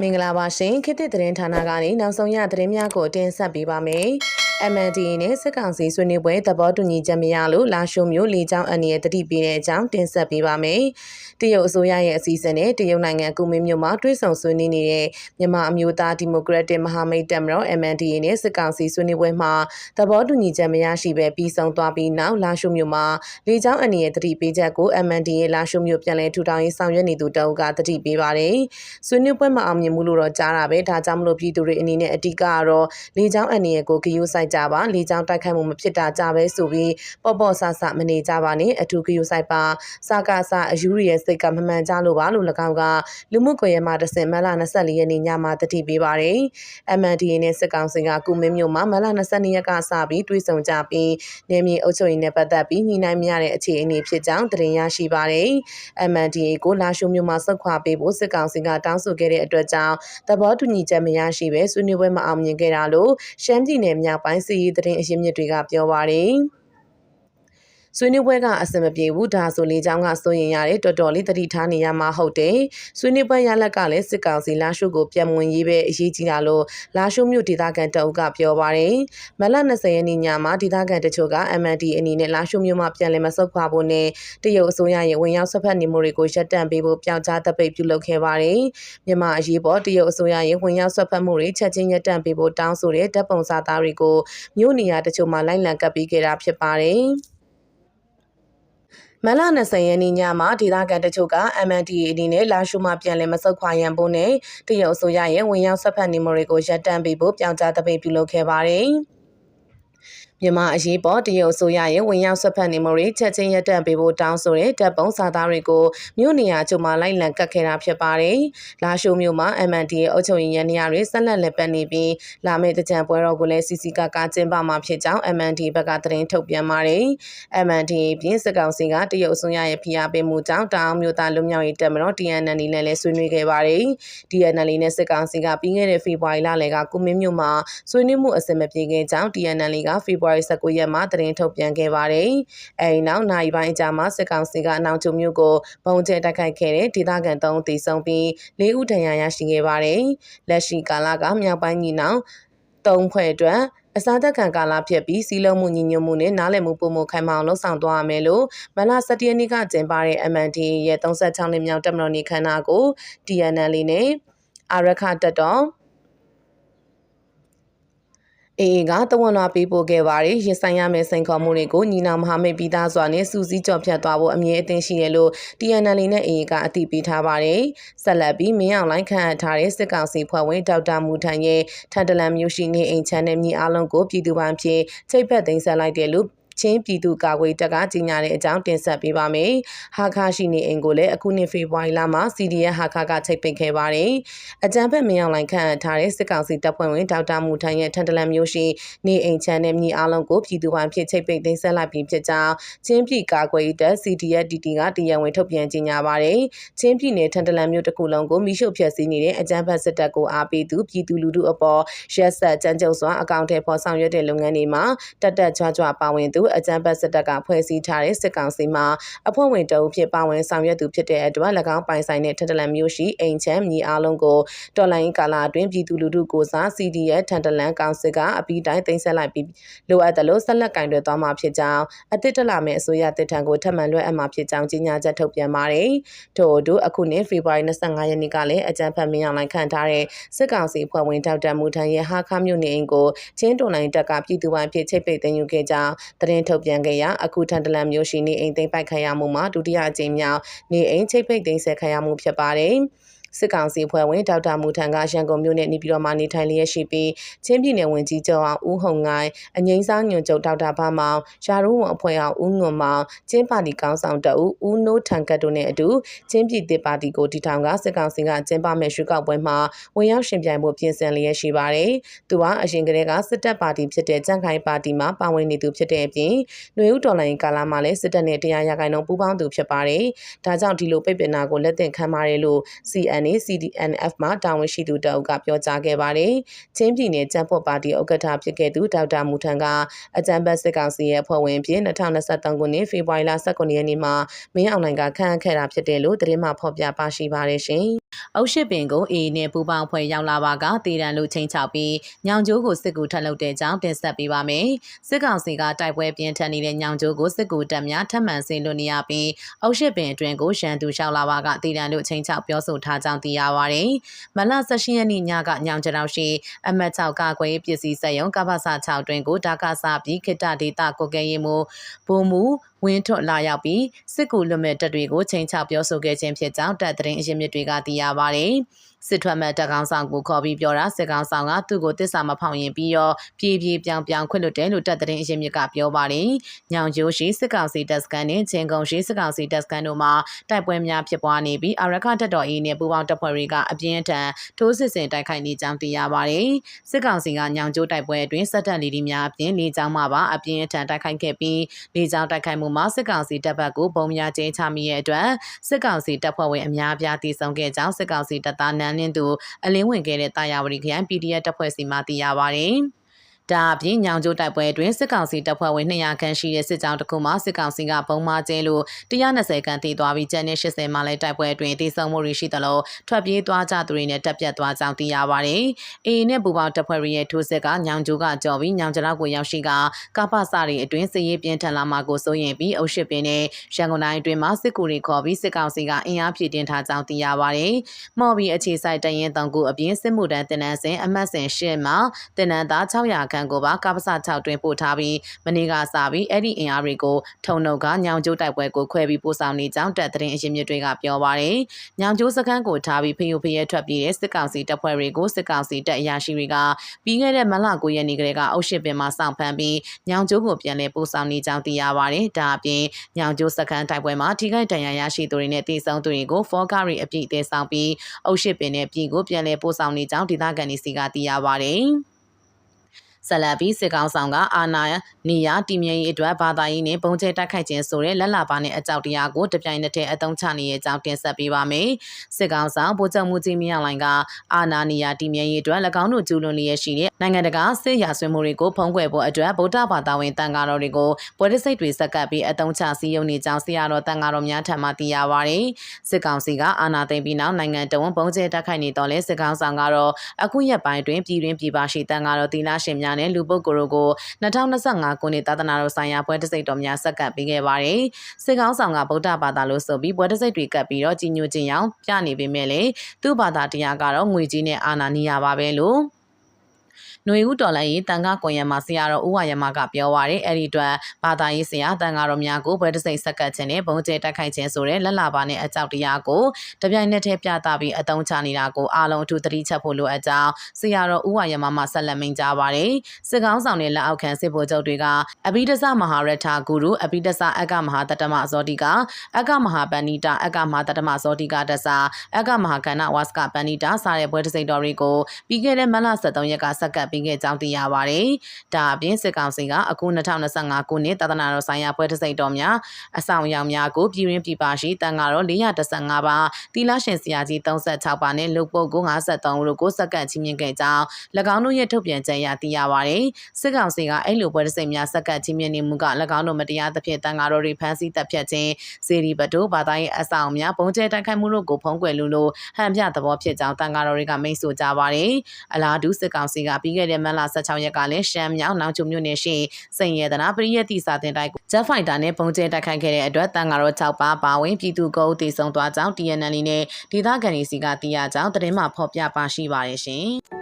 မင်္ဂလာပါရှင်ခေတ်သစ်သတင်းဌာနကနေနောက်ဆုံးရသတင်းများကိုတင်ဆက်ပေးပါမယ်။ MNDA နဲ့စစ်ကောင်စီဆွေးနွေးပွဲသဘောတူညီချက်မရလို့လာရှုံမျိုးလေကြောင်းအန်ရဲ့တတိပေးတဲ့အကြောင်းတင်ဆက်ပေးပါမယ်။တရုတ်အစိုးရရဲ့အစီအစဉ်နဲ့တရုတ်နိုင်ငံကုမင်းမြို့မှာတွဲဆောင်ဆွေးနွေးနေတဲ့မြန်မာအမျိုးသားဒီမိုကရက်တစ်မဟာမိတ်တပ်မတော် MNDA နဲ့စစ်ကောင်စီဆွေးနွေးပွဲမှာသဘောတူညီချက်မရရှိပဲပြီးဆုံးသွားပြီးနောက်လာရှုံမျိုးမှာလေကြောင်းအန်ရဲ့တတိပေးချက်ကို MNDA လာရှုံမျိုးပြန်လည်ထူထောင်ရေးဆောင်ရွက်နေသူတအုပ်ကတတိပေးပါတယ်။ဆွေးနွေးပွဲမှာအောင်မြင်မှုလို့တော့ကြားတာပဲဒါကြောင့်မလို့ပြည်သူတွေအနေနဲ့အဓိကကတော့လေကြောင်းအန်ရဲ့ကိုဂယုစိုက်ကြပါလေကြောင်းတိုက်ခိုက်မှုမဖြစ်တာကြပဲဆိုပြီးပေါ့ပေါ့ဆဆမနေကြပါနဲ့အထူးဂယုစိုက်ပါစကားစအယူရီရဲ့စိတ်ကမမှန်ကြလို့ပါလို့၎င်းကလူမှုကွန်ရက်မှာတဆင်မလ24ရက်နေ့ညမှာတတိပေးပါတယ် MNDA နဲ့စစ်ကောင်စီကကုမင်းမြို့မှာမလ22ရက်ကစပြီးတွဲဆုံကြပြီးနေမြေအုပ်ချုပ်ရေးနဲ့ပတ်သက်ပြီးညှိနှိုင်းမရတဲ့အခြေအနေဖြစ်ကြောင်းသတင်းရရှိပါတယ် MNDA ကိုလာရှုမျိုးမှာဆုတ်ခွာပေးဖို့စစ်ကောင်စီကတောင်းဆိုခဲ့တဲ့အတွက်ကြောင့်သဘောတူညီချက်မရရှိပဲဆွေးနွေးပွဲမအောင်မြင်ခဲ့တာလို့ရှမ်းပြည်နယ်မြောက်ပိုင်းစီးရီးသတင်းအရင်းမြစ်တွေကပြောပါတယ်။ ဆွေးနွေးပွဲကအဆင်မပြေဘူးဒါဆိုလေချောင်းကစိုးရင်ရတယ်တော်တော်လေးတတိထားနေရမှာဟုတ်တယ်ဆွေးနွေးပွဲရလက်ကလည်းစစ်ကောင်စီလာရှုကိုပြန်ဝင်ရေးပဲအရေးကြီးတာလို့လာရှုမြို့ဒေသခံတအုပ်ကပြောပါတယ်မလ20ရက်နေ့ညမှာဒေသခံတချို့က MND အနေနဲ့လာရှုမြို့မှာပြန်လည်မဆုတ်ခွာဖို့နဲ့တရုတ်အစိုးရရဲ့ဝင်ရောက်ဆွတ်ဖက်နေမှုတွေကိုရပ်တန့်ပေးဖို့ပြောင်းကြားတပိတ်ပြုလုပ်ခဲ့ပါတယ်မြန်မာအရေးပေါ်တရုတ်အစိုးရရဲ့ဝင်ရောက်ဆွတ်ဖက်မှုတွေချက်ချင်းရပ်တန့်ပေးဖို့တောင်းဆိုတဲ့တပ်ပုံစာသားတွေကိုမြို့နေရာတချို့မှာလိုက်လံကပ်ပြီးခဲ့တာဖြစ်ပါတယ် မလ20ရက်နေ့ညမှာဒေသခံတချို့က MNDA အနေနဲ့လာရှုမှပြန်လည်မဆုတ်ခွာရန်ဖို့နဲ့တရုတ်အစိုးရရဲ့ဝင်ရောက်ဆက်ဖက်နေမှုတွေကိုရပ်တန့်ပေးဖို့ပြောင်းကြားတပိတ်ပြုလုပ်ခဲ့ပါတယ်။ မြန်မာအရေးပေါ်တရုတ်အစိုးရရဲ့ဝင်ရောက်ဆက်ဖက်နေမှုတွေချက်ချင်းရပ်တန့်ပေးဖို့တောင်းဆိုတဲ့တပ်ပုံစာသားတွေကိုမြို့နေရာကျုံမှာလိုက်လံကတ်ခဲ့တာဖြစ်ပါတယ်။လာရှိုးမြို့မှာ MNDA အုပ်ချုပ်ရေးရန်နေရာတွေဆက်လက်လက်ပတ်နေပြီးလာမယ့်တကြံပွဲတော်ကိုလည်းစီစီကကကျင်းပမှာဖြစ်ကြောင်း MNDA ဘက်ကသတင်းထုတ်ပြန်ပါတယ်။ MNDA ပြင်စစ်ကောင်စီကတရုတ်အစိုးရရဲ့ဖိအားပေးမှုကြောင့်တောင်မြို့သားလူမျိုးရေးတပ်မတော် TNL နဲ့လည်းဆွေးနွေးခဲ့ပါတယ်။ TNL နဲ့စစ်ကောင်စီကပြီးခဲ့တဲ့ဖေဖော်ဝါရီလလယ်ကကုမင်းမြို့မှာဆွေးနွေးမှုအဆင်မပြေခဲ့ကြောင်း TNL ကဖေဖော်ဝါရီ19ရက်မှာသတင်းထုတ်ပြန်ခဲ့ပါတယ်။အဲဒီနောက်နိုင်ပိုင်းအကြာမှာစစ်ကောင်စီကနောင်ချုံမြို့ကိုပုံကျဲတိုက်ခိုက်ခဲ့တဲ့ဒေသခံ၃ဦးသေဆုံးပြီး၄ဦးဒဏ်ရာရရှိခဲ့ပါတယ်။လက်ရှိကာလကမြောက်ပိုင်းညီနောင်၃ဖွဲ့အတွက်အစားသက်ခံကာလဖြစ်ပြီးစီးလုံးမှုညီညွတ်မှုနဲ့နားလည်မှုပုံမခိုင်မာအောင်လှုပ်ဆောင်သွားရမယ်လို့မလ17ရက်နေ့ကကျင်းပတဲ့ MND ရဲ့36နှစ်မြောက်တပ်မတော်နေ့ခမ်းနားကို TNL နဲ့အာရခတက်တော် အေအေကတဝန်လာပေးပို့ခဲ့ပါတယ်ရင်ဆိုင်ရမယ့်စိန်ခေါ်မှုတွေကိုညီနောင်မဟာမိတ်ပြည်သားစွာနဲ့စူးစီးကြော်ဖြတ်သွားဖို့အမြဲအသင့်ရှိတယ်လို့ TNL နဲ့အေအေကအတည်ပြုထားပါတယ်ဆက်လက်ပြီးမင်းအောင်လိုင်းခန့်အပ်ထားတဲ့စစ်ကောင်စီဖွဲ့ဝင်ဒေါက်တာမူထန်ရဲ့ထန်တလန်မျိုးရှိနေအိမ်ချမ်းတဲ့မြေအလုံးကိုပြည်သူပိုင်းဖြင့်ချိတ်ဖက်သိမ်းဆက်လိုက်တယ်လို့ ချင်းပြည်သူ့ကာကွယ်တပ်ကကြီးညာတဲ့အကြောင်းတင်ဆက်ပေးပါမယ်။ဟာခါရှိနေအိမ်ကိုလည်းအခုနှစ်ဖေဖော်ဝါရီလမှာ CDN ဟာခါကချိတ်ပိတ်ခဲ့ပါတယ်။အကြံဖက်မင်းအောင်လိုင်ခန့်ထားတဲ့စစ်ကောင်စီတပ်ဖွဲ့ဝင်ဒေါက်တာမူထိုင်ရဲ့ထန်တလန်မျိုးရှိနေအိမ်ချမ်းတဲ့မြေအလုံးကိုပြည်သူ့ပိုင်းဖြစ်ချိတ်ပိတ်သိမ်းဆက်လိုက်ပြီးဖြစ်ကြောင်းချင်းပြည်ကာကွယ်တပ် CDN DT ကတရားဝင်ထုတ်ပြန်ကြေညာပါတယ်။ချင်းပြည်နယ်ထန်တလန်မျိုးတစ်ခုလုံးကိုမိရှုဖျက်ဆီးနေတဲ့အကြံဖက်စစ်တပ်ကိုအားပေးသူပြည်သူလူထုအပေါ်ရက်ဆက်ကြမ်းကြုတ်စွာအကောင့်ထဲပေါ်ဆောင်ရွက်တဲ့လုပ်ငန်းတွေမှာတက်တက်ကြွကြွပါဝင်သူအကြံဖက်စစ်တပ်ကဖွဲ့စည်းထားတဲ့စစ်ကောင်စီမှာအဖွဲ့ဝင်တအုပ်ဖြစ်ပါဝင်ဆောင်ရွက်သူဖြစ်တဲ့အတွက်၎င်းပိုင်ဆိုင်တဲ့ထန်တလန်မျိုးရှိအိမ်ချမ်းမြေအားလုံးကိုတော်လိုင်းကာလာအတွင်းပြည်သူလူထုကိုစား CDF ထန်တလန်ကောင်စစ်ကအပြီးတိုင်းသိမ်းဆက်လိုက်ပြီးလိုအပ်တယ်လို့ဆက်လက်ကင်တွယ်သွားမှာဖြစ်ကြောင်းအသစ်တက်လာမယ့်အစိုးရတစ်ထံကိုထပ်မံလွှဲအပ်မှာဖြစ်ကြောင်းကြေညာချက်ထုတ်ပြန်ပါတယ်။ထို့အတူအခုနှစ်ဖေဖော်ဝါရီ25ရက်နေ့ကလည်းအကြံဖတ်မင်းအောင်လိုင်းခံထားတဲ့စစ်ကောင်စီဖွဲ့ဝင်ဒေါက်တာမူထန်ရဲ့ဟာခမြို့နေအိမ်ကိုချင်းတွန်လိုင်းတပ်ကပြည်သူ့ပိုင်းဖြစ်ချိတ်ပိတ်သိမ်းယူခဲ့ကြောင်းသတင်းထုတ်ပြန်ခဲ့ရာအခုထန်တလန်မျိုးရှိနေအိမ်သိမ်းပိုက်ခံရမှုမှာဒုတိယအကြိမ်မြောက်နေအိမ်ချိတ်ပိတ်သိမ်းဆက်ခံရမှုဖြစ်ပါတယ်။ စစ်ကောင်စီဖွဲ့ဝင်ဒေါက်တာမူထန်ကရန်ကုန်မြို့နယ်နေပြည်တော်မှာနေထိုင်လျက်ရှိပြီးချင်းပြည်နယ်ဝန်ကြီးချုပ်အောင်ဦးဟုံငိုင်းအငိမ့်စားညွန်ချုပ်ဒေါက်တာဘာမောင်ရာထူးဝန်အဖွဲ့အောင်ဦးငွန်မောင်ချင်းပါတီကောင်းဆောင်တအူဦးနိုးထန်ကတ်တို့နဲ့အတူချင်းပြည်သစ်ပါတီကိုတီထောင်ကစစ်ကောင်စီကကျင်းပမဲ့ရွှေကောက်ပွဲမှာဝင်ရောက်ရှင်ပြိုင်မှုပြင်ဆင်လျက်ရှိပါတယ်။သူကအရင်ကတည်းကစစ်တပ်ပါတီဖြစ်တဲ့ကြန့်ခိုင်ပါတီမှာပါဝင်နေသူဖြစ်တဲ့အပြင်ຫນွေဦးတော်လိုင်းကာလာမှာလည်းစစ်တပ်နဲ့တရားရဂိုင်လုံးပူးပေါင်းသူဖြစ်ပါတယ်။ဒါကြောင့်ဒီလိုပိတ်ပင်တာကိုလက်သင့်ခံပါတယ်လို့ CN ကနေ CDNF မှတာဝန်ရှိသူတအုပ်ကပြောကြားခဲ့ပါတယ်။ချင်းပြည်နယ်ကျန်းဖော့ပါတီဥက္ကဋ္ဌဖြစ်ခဲ့သူဒေါက်တာမူထန်ကအကြံပတ်စစ်ကောင်စီရဲ့အဖွဲ့ဝင်ဖြစ်2023ခုနှစ်ဖေဖော်ဝါရီလ19ရက်နေ့မှာမင်းအောင်နိုင်ကခန့်အပ်ခဲ့တာဖြစ်တယ်လို့သတင်းမှဖော်ပြပါရှိပါတယ်ရှင်။ အုပ်ရှိပင်ကိုအေးနဲ့ပူပေါင်းဖွဲ့ရောက်လာပါကတည်တံလို့ချိန်ချောက်ပြီးညောင်ကျိုးကိုစစ်ကူထပ်လုပ်တဲ့ကြောင်းတင်ဆက်ပေးပါမယ်။စစ်ကောင်စီကတိုက်ပွဲပြင်းထန်နေတဲ့ညောင်ကျိုးကိုစစ်ကူတပ်များထပ်မံဆင်းလွတ်နေရပြီးအုပ်ရှိပင်အတွင်းကိုရန်သူလျှောက်လာပါကတည်တံလို့ချိန်ချောက်ပြောဆိုထားကြောင်းသိရပါတယ်။မလ16ရက်နေ့ညကညောင်ကျတောင်ရှိအမတ်6ကကွယ်ပစ္စည်းစက်ရုံကပ္ပစ6တွင်ကိုဒါကစပြီးခိတ္တဒေတာကိုကဲရင်မူဘုံမူ ဝင်းထွတ်လာရောက်ပြီးစစ်ကူလွတ်မဲ့တပ်တွေကိုချိန်ချပြောဆိုခဲ့ခြင်းဖြစ်ကြောင်းတပ်သတင်းအရင်းမြစ်တွေကသိရပါတယ်။ စစ်ထွက်မဲ့တပ်ကောင်းဆောင်ကိုခေါ်ပြီးပြောတာစစ်ကောင်းဆောင်ကသူ့ကိုတစ္ဆာမဖောင်ရင်ပြီးတော့ပြေးပြေးပြောင်ပြောင်ခွင့်လွတ်တယ်လို့တပ်သတင်းအရင်းမြစ်ကပြောပါတယ်။ညောင်ကျိုးရှိစစ်ကောင်စီတပ်စကန်နဲ့ချင်းကုန်းရှိစစ်ကောင်စီတပ်စကန်တို့မှာတိုက်ပွဲများဖြစ်ပွားနေပြီးအရခတပ်တော်အေးနဲ့ပူးပေါင်းတပ်ဖွဲ့တွေကအပြင်းအထန်ထိုးစစ်ဆင်တိုက်ခိုက်နေကြောင်းသိရပါတယ်။စစ်ကောင်စီကညောင်ကျိုးတိုက်ပွဲအတွင်းစစ်တပ်လီဒီများအပြင်လေကြောင်းမှပါအပြင်းအထန်တိုက်ခိုက်ခဲ့ပြီးလေကြောင်းတိုက်ခိုက်မှုမှာစစ်ကောင်စီတပ်ဘက်ကိုပုံများကျင်းချမိရဲ့အတွက်စစ်ကောင်စီတပ်ဖွဲ့ဝင်အများအပြားတည်ဆုံခဲ့ကြောင်းစစ်ကောင်စီတပ်သားနန်းနှင်းသူအလင်းဝင်ခဲ့တဲ့တာယာဝတီခရိုင် PDF တပ်ဖွဲ့စီမှသိရပါဗျ။ ဒါအပြင်ညောင်ကျိုးတိုက်ပွဲအတွင်းစစ်ကောင်စီတပ်ဖွဲ့ဝင်200ခန့်ရှိတဲ့စစ်ကြောင်းတစ်ခုမှစစ်ကောင်စီကပုံမာကျဲလို့120ခန့်တည်သွားပြီးကျန်တဲ့80မှလည်းတိုက်ပွဲအတွင်းတည်ဆုံမှုတွေရှိသလိုထွက်ပြေးသွားကြသူတွေနဲ့တပ်ပြတ်သွားကြောင်းသိရပါတယ်။အေနဲ့ပူပေါင်းတပ်ဖွဲ့ရဲ့ထိုးစစ်ကညောင်ကျိုးကကြော်ပြီးညောင်ကျလောက်ကိုရောက်ရှိကကပ္ပစတွေအတွင်းစစ်ရေးပြင်းထန်လာမှာကိုစိုးရင်ပြီးအုပ်ရှိပင်နဲ့ရန်ကုန်တိုင်းအတွင်းမှာစစ်ကူတွေခေါ်ပြီးစစ်ကောင်စီကအင်အားဖြည့်တင်ထားကြောင်းသိရပါတယ်။မော်ဘီအခြေဆိုင်တရင်တောင်ကူအပြင်စစ်မှုတန်းတင်နန်းစဉ်အမှတ်စဉ်ရှစ်မှာတင်နန်းသား600ခန့်ကိုပါကပ္ပစ6တွင်ပို့ထားပြီးမနေ့ကစပြီးအဲ့ဒီအင်အားတွေကိုထုံနှုတ်ကညောင်ကျိုးတိုက်ပွဲကိုခွဲပြီးပို့ဆောင်နေကြောင်းတပ်သတင်းအရင်းမြစ်တွေကပြောပါရယ်ညောင်ကျိုးစခန်းကိုထားပြီးဖယိုဖယဲထွက်ပြေးတဲ့စစ်ကောင်စီတပ်ဖွဲ့တွေကိုစစ်ကောင်စီတပ်အရာရှိတွေကပြီးခဲ့တဲ့မလ9ရက်နေ့ကလေးကအုပ်ရှစ်ပင်မှာစောင့်ဖမ်းပြီးညောင်ကျိုးကိုပြန်လည်ပို့ဆောင်နေကြောင်းသိရပါရယ်ဒါအပြင်ညောင်ကျိုးစခန်းတိုက်ပွဲမှာထိခိုက်ဒဏ်ရာရရှိသူတွေနဲ့တည်ဆုံသူတွေကိုဖောကားရီအပြည့်တဲဆောင်ပြီးအုပ်ရှစ်ပင်နဲ့ပြည်ကိုပြန်လည်ပို့ဆောင်နေကြောင်းဒေသခံတွေစီကသိရပါရယ် ဆက်လက်ပြီးစစ်ကောင်ဆောင်ကအာနာနေရတည်မြဲရေးအတွက်ဘာသာရေးနဲ့ပုံကျဲတိုက်ခိုက်ခြင်းဆိုတဲ့လက်လာပါနဲ့အကြောက်တရားကိုတပြိုင်နက်တည်းအသုံးချနေတဲ့အကြောင်းတင်ဆက်ပေးပါမယ်။စစ်ကောင်ဆောင်ဗိုလ်ချုပ်မှုကြီးမြအောင်လိုင်ကအာနာနေရတည်မြဲရေးအတွက်၎င်းတို့ကျူးလွန်လျက်ရှိတဲ့နိုင်ငံတကာစစ်ရာဆွေးမှုတွေကိုဖုံးကွယ်ဖို့အတွက်ဗုဒ္ဓဘာသာဝင်တန်ဃာတော်တွေကိုပွဲတစိတ်တွေစက်ကပ်ပြီးအသုံးချစည်းရုံးနေကြောင်းဆရာတော်တန်ဃာတော်များထံမှသိရပါဗျ။စစ်ကောင်စီကအာနာသိမ်းပြီးနောက်နိုင်ငံတော်ဝန်ပုံကျဲတိုက်ခိုက်နေတော့လဲစစ်ကောင်ဆောင်ကတော့အခုရက်ပိုင်းတွင်ပြည်တွင်းပြည်ပရှိတန်ဃာတော်သီလရှင်များနဲ့လူပုဂ္ဂိုလ်တို့ကို2025ခုနှစ်သာသနာတော်ဆိုင်ရာပွဲတစိတ်တော်များဆက်ကပ်ပေးခဲ့ပါတယ်။စစ်ကောင်းဆောင်ကဗုဒ္ဓဘာသာလို့ဆိုပြီးပွဲတစိတ်တွေကပ်ပြီးတော့ကြီးညိုခြင်းရောင်ပြနေပေမဲ့လေသူ့ဘာသာတရားကတော့ငွေကြီးနဲ့အာဏာနီးရပါပဲလို့ ຫນွေဦးတော်လိုင်းရေးတန်ခါကွန်ရက်မှာဆရာတော်ဦးဝါရမကပြောပါရယ်အဲ့ဒီအတွက်ဘာသာရေးဆရာတန်ခါတော်များကိုဘွဲတစိမ့်ဆက်ကတ်ခြင်းနဲ့ဘုံကျဲတိုက်ခိုက်ခြင်းဆိုတဲ့လက်လာပါနဲ့အကြောက်တရားကိုတပြိုင်နက်တည်းပြသပြီးအတုံးချနေတာကိုအားလုံးအထူးသတိချက်ဖို့လိုအပ်ကြောင်းဆရာတော်ဦးဝါရမမဆက်လက်မိန်ကြားပါရယ်စစ်ကောင်းဆောင်တဲ့လက်အောက်ခံစစ်ဗိုလ်ချုပ်တွေကအဘိဓဆမဟာရထာဂုရုအဘိဓဆအကမဟာတတမဇောတိကအကမဟာပဏိတအကမဟာတတမဇောတိကတဆာအကမဟာကဏ္ဍဝါစကပဏိတစတဲ့ဘွဲတစိမ့်တော်တွေကိုပြီးခဲ့တဲ့မလ23ရက်ကဆက်ကတ်ပေးခဲ့ကြောင်းသိရပါတယ်။ဒါအပြင်စစ်ကောင်စီကအခု2025ခုနှစ်တသနာတော်ဆိုင်ရာပွဲတစိတ်တော်များအဆောင်ရောင်များကိုပြည်ရင်းပြည်ပါရှိတန်ကတော့415ပါတီလာရှင်ဆရာကြီး36ပါနဲ့လူပုတ်ကို53ဦးတို့ကိုစက္ကန့်ချင်းမြင့်ခဲ့ကြောင်း၎င်းတို့ရဲ့ထုတ်ပြန်ချက်အရသိရပါတယ်။စစ်ကောင်စီကအဲ့လိုပွဲတစိတ်များစက္ကန့်ချင်းမြင့်နေမှုက၎င်းတို့မတရားသဖြင့်တန်ကတော့တွေဖမ်းဆီးတပ်ဖြတ်ခြင်းစေရီဘတိုဘာသာရေးအဆောင်များပုံကျဲတိုက်ခိုက်မှုတို့ကိုဖုံးကွယ်လို့လို့ဟန်ပြသဘောဖြစ်ကြောင်းတန်ကတော့တွေကမိတ်ဆိုကြပါတယ်။အလားတူစစ်ကောင်စီကပြီးခဲ့တဲ့မတ်လ16ရက်ကလည်းရှမ်းမြောက်နောင်ချုံမြို့နယ်ရှိစိန်ရတနာပရိယတိစာတင်တိုက်ကိုဂျက်ဖိုက်တာနဲ့ပုံကျဲတိုက်ခိုက်ခဲ့တဲ့အတွက်တန်ဃာတော်6ပါးပါဝင်ပြည်သူကုန်းတည်ဆုံသွားကြောင်း TNL နဲ့ဒေသခံတွေစီကသိရကြောင်းသတင်းမှဖော်ပြပါရှိပါတယ်ရှင်။